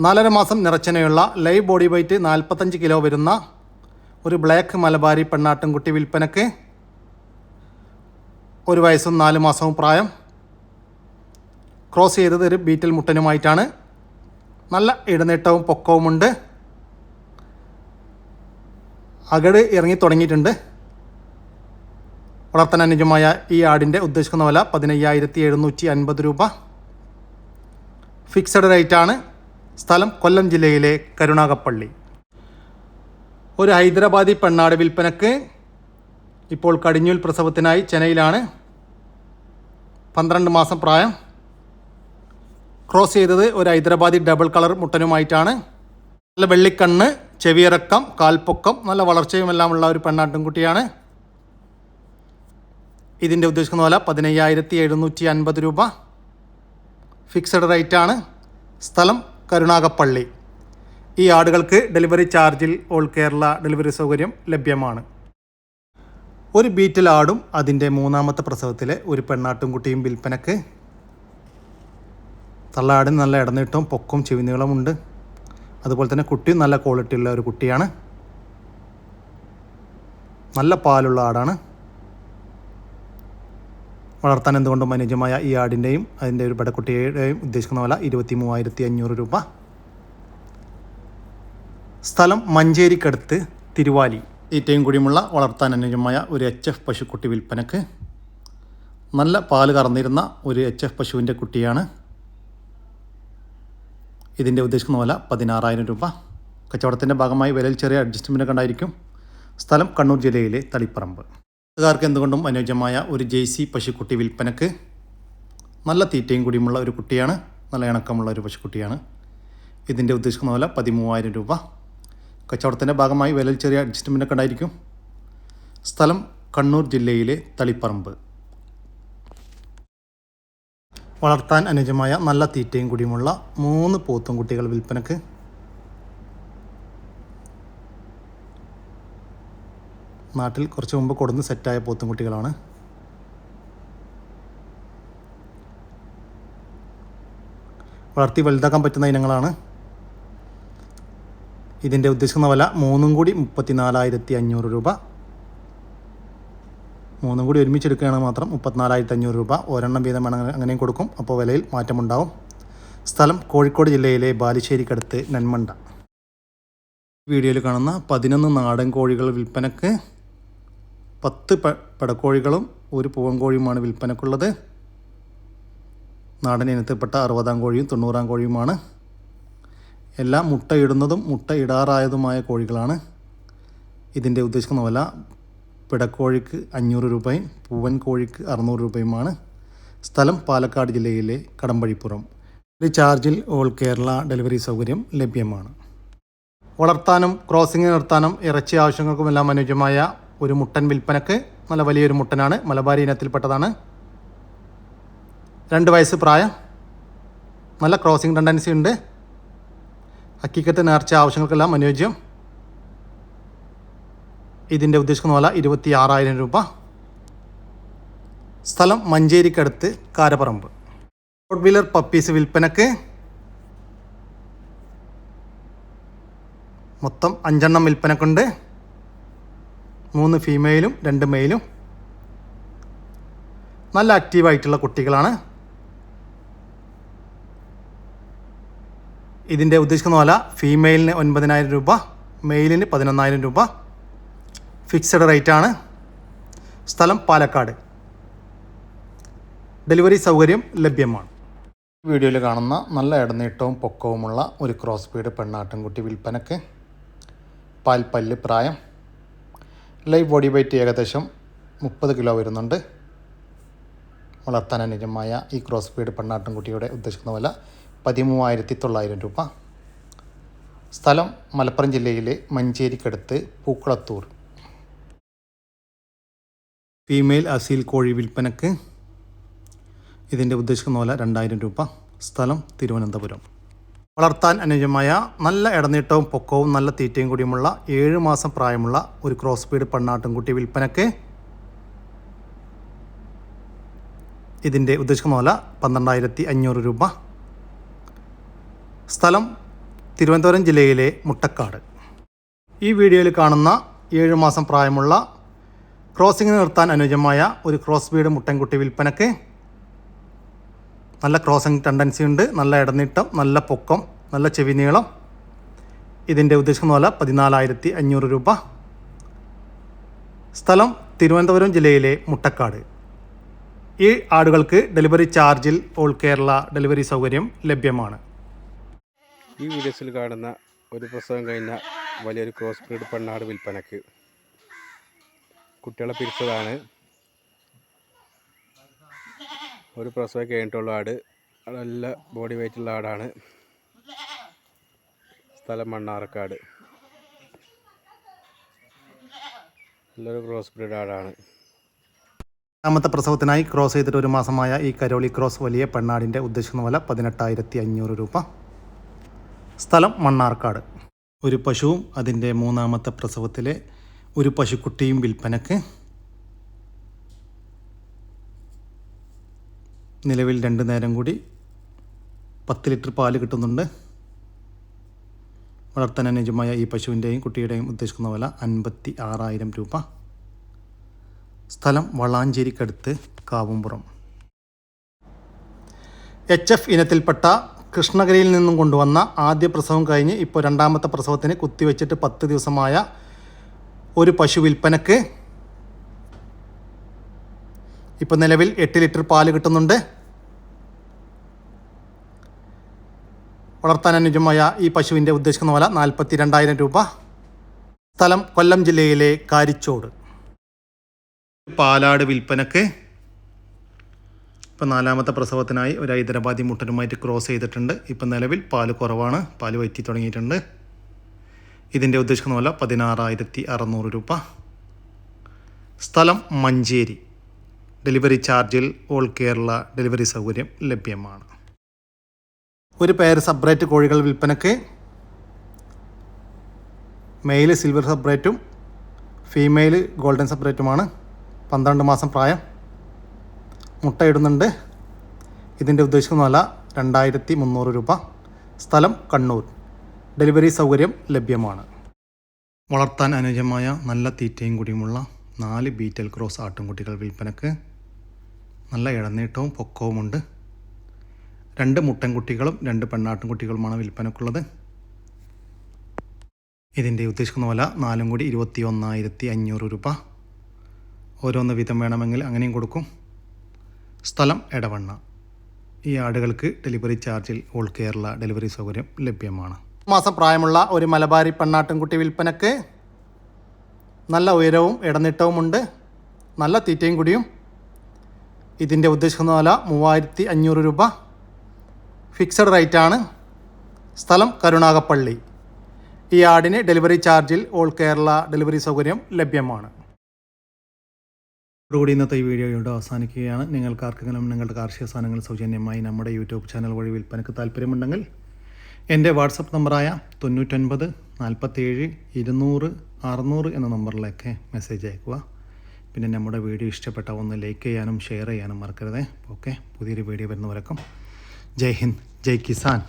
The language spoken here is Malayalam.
നാലര മാസം നിറച്ചനയുള്ള ലൈവ് ബോഡി വെയ്റ്റ് നാൽപ്പത്തഞ്ച് കിലോ വരുന്ന ഒരു ബ്ലാക്ക് മലബാരി പെണ്ണാട്ടിൻകുട്ടി വിൽപ്പനക്ക് ഒരു വയസ്സും നാല് മാസവും പ്രായം. ക്രോസ് ചെയ്തത് ഒരു ബീറ്റൽ മുട്ടനുമായിട്ടാണ്. നല്ല ഇടനീട്ടവും പൊക്കവുമുണ്ട്. അകട് ഇറങ്ങി തുടങ്ങിയിട്ടുണ്ട്. വളർത്തനുജമായ ഈ ആടിന്റെ ഉദ്ദേശിക്കുന്ന വില പതിനയ്യായിരത്തി എഴുന്നൂറ്റി അൻപത് രൂപ. ഫിക്സഡ് റേറ്റാണ്. സ്ഥലം കൊല്ലം ജില്ലയിലെ കരുണാകപ്പള്ളി. ഒരു ഹൈദരാബാദി പെണ്ണാട് വിൽപ്പനക്ക് ഇപ്പോൾ കടിഞ്ഞൂൽ പ്രസവത്തിനായി ചെന്നൈയിലാണ് പന്ത്രണ്ട് മാസം പ്രായം. ക്രോസ് ചെയ്തത് ഒരു ഹൈദരാബാദി ഡബിൾ കളർ മുട്ടനുമായിട്ടാണ്. നല്ല വെള്ളിക്കണ്ണ് ചെവിയിറക്കം കാൽപ്പൊക്കം നല്ല വളർച്ചയുമെല്ലാം ഉള്ള ഒരു പെണ്ണാട്ടുംകുട്ടിയാണ് ഇതിന്റെ ഉദ്ദേശിക്കുന്ന വില പതിനയ്യായിരത്തി എഴുന്നൂറ്റി അൻപത് രൂപ. ഫിക്സഡ് റേറ്റാണ്. സ്ഥലം കരുണാകപ്പള്ളി. ഈ ആടുകൾക്ക് ഡെലിവറി ചാർജിൽ ഓൾ കേരള ഡെലിവറി സൗകര്യം ലഭ്യമാണ്. ഒരു ബീറ്റിൽ ആടും അതിന്റെ മൂന്നാമത്തെ പ്രസവത്തിലെ ഒരു പെണ്ണാട്ടുംകുട്ടിയും വിൽപ്പനക്ക്. തള്ളാടിന് നല്ല ഇടനീട്ടവും പൊക്കും ചെവിനീളമുണ്ട് അതുപോലെ തന്നെ കുട്ടിയും നല്ല ക്വാളിറ്റി ഉള്ള ഒരു കുട്ടിയാണ്. നല്ല പാലുള്ള ആടാണ്. വളർത്താൻ എന്തുകൊണ്ടും അനുയോജ്യമായ ഈ ആടിന്റെയും അതിന്റെ ഒരു പടക്കുട്ടിയുടെയും ഉദ്ദേശിക്കുന്ന വില ഇരുപത്തി മൂവായിരത്തി അഞ്ഞൂറ് രൂപ. സ്ഥലം മഞ്ചേരിക്കടുത്ത് തിരുവാലി. തീറ്റയും കൂടിയുമുള്ള വളർത്താൻ അനുയോജ്യമായ ഒരു എച്ച് എഫ് പശുക്കുട്ടി വിൽപ്പനക്ക് നല്ല പാൽ കറന്നിരുന്ന ഒരു എച്ച് എഫ് പശുവിന്റെ കുട്ടിയാണ്. ഇതിന്റെ ഉദ്ദേശിക്കുന്ന വില പതിനാറായിരം രൂപ. കച്ചവടത്തിന്റെ ഭാഗമായി വിലയിൽ ചെറിയ അഡ്ജസ്റ്റ്മെന്റ് ഉണ്ടായിരിക്കും. സ്ഥലം കണ്ണൂർ ജില്ലയിലെ തളിപ്പറമ്പ്. കാർക്ക് എന്തുകൊണ്ടും അനുയോജ്യമായ ഒരു ജേഴ്സി പശുക്കുട്ടി വിൽപ്പനക്ക് നല്ല തീറ്റയും കൂടിയുമുള്ള ഒരു കുട്ടിയാണ് നല്ല ഇണക്കമുള്ള ഒരു പശുക്കുട്ടിയാണ്. ഇതിന്റെ ഉദ്ദേശിക്കുന്ന വില പതിമൂവായിരം രൂപ. കച്ചവടത്തിന്റെ ഭാഗമായി വിലയിൽ ചെറിയ അഡ്ജസ്റ്റ്മെന്റ് ഒക്കെ ഉണ്ടായിരിക്കും. സ്ഥലം കണ്ണൂർ ജില്ലയിലെ തളിപ്പറമ്പ്. വളർത്താൻ അനുജമായ നല്ല തീറ്റയും കൂടിയുമുള്ള മൂന്ന് പോത്തും കുട്ടികൾ വിൽപ്പനക്ക് നാട്ടിൽ കുറച്ച് മുമ്പ് കൊടുന്ന് സെറ്റായ പോത്തും കുട്ടികളാണ് വളർത്തി വലുതാക്കാൻ പറ്റുന്ന ഇനങ്ങളാണ്. ഇതിന്റെ ഉദ്ദേശിക്കുന്ന വില മൂന്നും കൂടി മുപ്പത്തിനാലായിരത്തി അഞ്ഞൂറ് രൂപ. മൂന്നും കൂടി ഒരുമിച്ചെടുക്കുകയാണെങ്കിൽ മാത്രം മുപ്പത്തിനാലായിരത്തി അഞ്ഞൂറ് രൂപ. ഒരെണ്ണം വീതം വേണം അങ്ങനെയും കൊടുക്കും. അപ്പോൾ വിലയിൽ മാറ്റമുണ്ടാവും. സ്ഥലം കോഴിക്കോട് ജില്ലയിലെ ബാലുശ്ശേരിക്കടുത്ത് നന്മണ്ട. വീഡിയോയിൽ കാണുന്ന പതിനൊന്ന് നാടൻ കോഴികൾ വിൽപ്പനക്ക് പത്ത് പ പടക്കോഴികളും ഒരു പൂവൻകോഴിയുമാണ് വിൽപ്പനക്കുള്ളത്. നാടൻ ഇനത്തിൽപ്പെട്ട അറുപതാം കോഴിയും തൊണ്ണൂറാം കോഴിയുമാണ്. എല്ലാം മുട്ടയിടുന്നതും മുട്ട ഇടാറായതുമായ കോഴികളാണ്. ഇതിന്റെ ഉദ്ദേശിക്കുന്ന വില പിടക്കോഴിക്ക് അഞ്ഞൂറ് രൂപയും പൂവൻ കോഴിക്ക് അറുന്നൂറ് രൂപയുമാണ്. സ്ഥലം പാലക്കാട് ജില്ലയിലെ കടമ്പഴിപ്പുറം. റീചാർജിൽ ചാർജിൽ ഓൾ കേരള ഡെലിവറി സൗകര്യം ലഭ്യമാണ്. വളർത്താനും ക്രോസിംഗ് നിർത്താനും ഇറച്ചി ആവശ്യങ്ങൾക്കുമെല്ലാം അനുയോജ്യമായ ഒരു മുട്ടൻ വിൽപ്പനക്ക് നല്ല വലിയൊരു മുട്ടനാണ്. മലബാരി ഇനത്തിൽപ്പെട്ടതാണ്. രണ്ട് വയസ്സ് പ്രായം. നല്ല ക്രോസിംഗ് ടെൻഡൻസി ഉണ്ട്. അക്കിക്കത്ത് നേർച്ച ആവശ്യങ്ങൾക്കെല്ലാം അനുയോജ്യം. ഇതിന്റെ ഉദ്ദേശിക്കുന്ന വില ഇരുപത്തി ആറായിരം രൂപ. സ്ഥലം മഞ്ചേരിക്കടുത്ത് കാരപ്പറമ്പ് റോഡ് വീലർ പപ്പീസ് വിൽപ്പനക്ക് മൊത്തം അഞ്ചെണ്ണം വിൽപ്പനക്കുണ്ട്. മൂന്ന് ഫീമെയിലും രണ്ട് മെയിലും നല്ല ആക്റ്റീവായിട്ടുള്ള കുട്ടികളാണ്. ഇതിന്റെ ഉദ്ദേശിക്കുന്ന പോലെ ഫീമെയിലിന് ഒൻപതിനായിരം രൂപ മെയിലിന് പതിനൊന്നായിരം രൂപ. ഫിക്സഡ് റേറ്റ് ആണ്. സ്ഥലം പാലക്കാട്. ഡെലിവറി സൗകര്യം ലഭ്യമാണ്. വീഡിയോയിൽ കാണുന്ന നല്ല ഇടനീട്ടവും പൊക്കവുമുള്ള ഒരു ക്രോസ് ബീഡ് പെണ്ണാട്ടിൻകുട്ടി വിൽപ്പനക്ക് പാൽപ്പല്ല് പ്രായം ലൈവ് ബോഡി വെയ്റ്റ് ഏകദേശം മുപ്പത് കിലോ വരുന്നുണ്ട്. വളർത്താൻ അനുജമായ ഈ ക്രോസ് ബീഡ് പെണ്ണാട്ടിൻകുട്ടിയുടെ ഉദ്ദേശിക്കുന്ന വില പതിമൂവായിരത്തി തൊള്ളായിരം രൂപ. സ്ഥലം മലപ്പുറം ജില്ലയിലെ മഞ്ചേരിക്കടുത്ത് പൂക്കുളത്തൂർ. ഫീമെയിൽ അസീൽ കോഴി വിൽപ്പനക്ക് ഇതിന്റെ ഉദ്ദേശിക്കുന്ന വില രണ്ടായിരം രൂപ. സ്ഥലം തിരുവനന്തപുരം. വളർത്താൻ അനുയോജ്യമായ നല്ല ഇടനീട്ടവും പൊക്കവും നല്ല തീറ്റയും കൂടിയുമുള്ള ഏഴ് മാസം പ്രായമുള്ള ഒരു ക്രോസ് ബീഡ് പണ്ണാട്ടുംകുട്ടി വിൽപ്പനക്ക് ഇതിന്റെ ഉദ്ദേശിക്കുന്ന വില പന്ത്രണ്ടായിരത്തി അഞ്ഞൂറ് രൂപ. സ്ഥലം തിരുവനന്തപുരം ജില്ലയിലെ മുട്ടക്കാട്. ഈ വീഡിയോയിൽ കാണുന്ന ഏഴ് മാസം പ്രായമുള്ള ക്രോസിങ്ങിന് നിർത്താൻ അനുയോജ്യമായ ഒരു ക്രോസ് ബീഡ് മുട്ടൻകുട്ടി വിൽപ്പനക്ക് നല്ല ക്രോസിങ് ടെൻഡൻസി ഉണ്ട് നല്ല ഇടനീട്ടം നല്ല പൊക്കം നല്ല ചെവി നീളം. ഇതിന്റെ ഉദ്ദേശിക്കുന്ന വില പതിനാലായിരത്തി അഞ്ഞൂറ് രൂപ. സ്ഥലം തിരുവനന്തപുരം ജില്ലയിലെ മുട്ടക്കാട്. ഈ ആടുകൾക്ക് ഡെലിവറി ചാർജിൽ ഓൾ കേരള ഡെലിവറി സൗകര്യം ലഭ്യമാണ്. ഈ വീഡിയോസിൽ കാണുന്ന ഒരു പ്രസവം കഴിഞ്ഞ വലിയൊരു ക്രോസ് ബ്രീഡ് പെണ്ണാട് വിൽപ്പനക്ക് കുട്ടികളെ പിരിച്ചതാണ്. ഒരു പ്രസവം കഴിഞ്ഞിട്ടുള്ള ആട് നല്ല ബോഡി വെയിറ്റുള്ള ആടാണ്. സ്ഥലം മണ്ണാർക്കാട്. നല്ലൊരു ക്രോസ് ബ്രീഡ് ആടാണ്. രണ്ടാമത്തെ പ്രസവത്തിനായി ക്രോസ് ചെയ്തിട്ട് ഒരു മാസമായ ഈ കരോളി ക്രോസ് വലിയ പെണ്ണാടിന്റെ ഉദ്ദേശിക്കുന്ന വില പതിനെട്ടായിരത്തി അഞ്ഞൂറ് രൂപ. സ്ഥലം മണ്ണാർക്കാട്. ഒരു പശുവും അതിന്റെ മൂന്നാമത്തെ പ്രസവത്തിലെ ഒരു പശുക്കുട്ടിയും വിൽപ്പനക്ക് നിലവിൽ രണ്ട് നേരം കൂടി പത്ത് ലിറ്റർ പാൽ കിട്ടുന്നുണ്ട്. വളർത്താൻ അനുയോജ്യമായ ഈ പശുവിന്റെയും കുട്ടിയുടെയും ഉദ്ദേശിക്കുന്ന വില അൻപത്തി ആറായിരം രൂപ. സ്ഥലം വളാഞ്ചേരിക്കടുത്ത് കാവുംപുറം. എച്ച് എഫ് ഇനത്തിൽപ്പെട്ട കൃഷ്ണഗിരിയിൽ നിന്നും കൊണ്ടുവന്ന ആദ്യ പ്രസവം കഴിഞ്ഞ് ഇപ്പോൾ രണ്ടാമത്തെ പ്രസവത്തിന് കുത്തിവെച്ചിട്ട് പത്ത് ദിവസമായ ഒരു പശു വിൽപ്പനക്ക് ഇപ്പോൾ നിലവിൽ എട്ട് ലിറ്റർ പാൽ കിട്ടുന്നുണ്ട്. വളർത്താൻ അനുജമായ ഈ പശുവിന്റെ ഉദ്ദേശിക്കുന്ന വില നാൽപ്പത്തി രണ്ടായിരം രൂപ. സ്ഥലം കൊല്ലം ജില്ലയിലെ കാരിച്ചോട്. പാലാട് വിൽപ്പനക്ക് ഇപ്പം നാലാമത്തെ പ്രസവത്തിനായി ഒരു ഹൈദരാബാദി മുട്ടനുമായിട്ട് ക്രോസ് ചെയ്തിട്ടുണ്ട്. ഇപ്പം നിലവിൽ പാൽ കുറവാണ്. പാൽ വറ്റി തുടങ്ങിയിട്ടുണ്ട്. ഇതിന്റെ ഉദ്ദേശിക്കുന്ന വില പതിനാറായിരത്തി അറുന്നൂറ് രൂപ. സ്ഥലം മഞ്ചേരി. ഡെലിവറി ചാർജിൽ ഓൾ കേരള ഡെലിവറി സൗകര്യം ലഭ്യമാണ്. ഒരു പേര് സബ്രേറ്റ് കോഴികൾ വിൽപ്പനയ്ക്ക് മെയിൽ സിൽവർ സബ്രേറ്റും ഫീമെയിൽ ഗോൾഡൻ സബ്രേറ്റുമാണ് പന്ത്രണ്ട് മാസം പ്രായം. മുട്ടയിടുന്നുണ്ട് ഇതിന്റെ ഉദ്ദേശിക്കുന്ന വില രണ്ടായിരത്തി മുന്നൂറ് രൂപ. സ്ഥലം കണ്ണൂർ. ഡെലിവറി സൗകര്യം ലഭ്യമാണ്. വളർത്താൻ അനുയോജ്യമായ നല്ല തീറ്റയും കൂടിയുമുള്ള നാല് ബീറ്റൽ ക്രോസ് ആട്ടുംകുട്ടികൾ വിൽപ്പനക്ക് നല്ല ഇടനീട്ടവും പൊക്കവുമുണ്ട്. രണ്ട് മുട്ടൻകുട്ടികളും രണ്ട് പെണ്ണാട്ടുംകുട്ടികളുമാണ് വിൽപ്പനക്കുള്ളത്. ഇതിന്റെ ഉദ്ദേശിക്കുന്ന വില നാലും കൂടി ഇരുപത്തി ഒന്നായിരത്തി അഞ്ഞൂറ് രൂപ. ഓരോന്ന് വീതം വേണമെങ്കിൽ അങ്ങനെയും കൊടുക്കും. സ്ഥലം എടവണ്ണ. ഈ ആടുകൾക്ക് ഡെലിവറി ചാർജിൽ ഓൾ കേരള ഡെലിവറി സൗകര്യം ലഭ്യമാണ്. മാസം പ്രായമുള്ള ഒരു മലബാരി പെണ്ണാട്ടുംകുട്ടി വിൽപ്പനക്ക് നല്ല ഉയരവും ഇടനീട്ടവുമുണ്ട് നല്ല തീറ്റയും കൂടിയും. ഇതിന്റെ ഉദ്ദേശിക്കുന്ന വില മൂവായിരത്തി അഞ്ഞൂറ് രൂപ. ഫിക്സഡ് റേറ്റാണ് സ്ഥലം കരുണാകപ്പള്ളി. ഈ ആടിന് ഡെലിവറി ചാർജിൽ ഓൾ കേരള ഡെലിവറി സൗകര്യം ലഭ്യമാണ്. ഇതോടുകൂടി ഇന്നത്തെ ഈ വീഡിയോ ഇവിടെ അവസാനിക്കുകയാണ്. നിങ്ങൾക്ക് ആർക്കെങ്കിലും നിങ്ങളുടെ കാർഷിക സാധനങ്ങൾ സൗജന്യമായി നമ്മുടെ യൂട്യൂബ് ചാനൽ വഴി വിൽപ്പനയ്ക്ക് താല്പര്യമുണ്ടെങ്കിൽ എന്റെ വാട്സപ്പ് നമ്പറായ തൊണ്ണൂറ്റൊൻപത് നാൽപ്പത്തേഴ് ഇരുന്നൂറ് അറുന്നൂറ് എന്ന നമ്പറിലേക്ക് മെസ്സേജ് അയക്കുക. പിന്നെ നമ്മുടെ വീഡിയോ ഇഷ്ടപ്പെട്ട ഒന്ന് ലൈക്ക് ചെയ്യാനും ഷെയർ ചെയ്യാനും മറക്കരുത്. ഓക്കെ പുതിയൊരു വീഡിയോ വരുന്നവരക്കും ജയ് ഹിന്ദ്. ജയ് കിസാൻ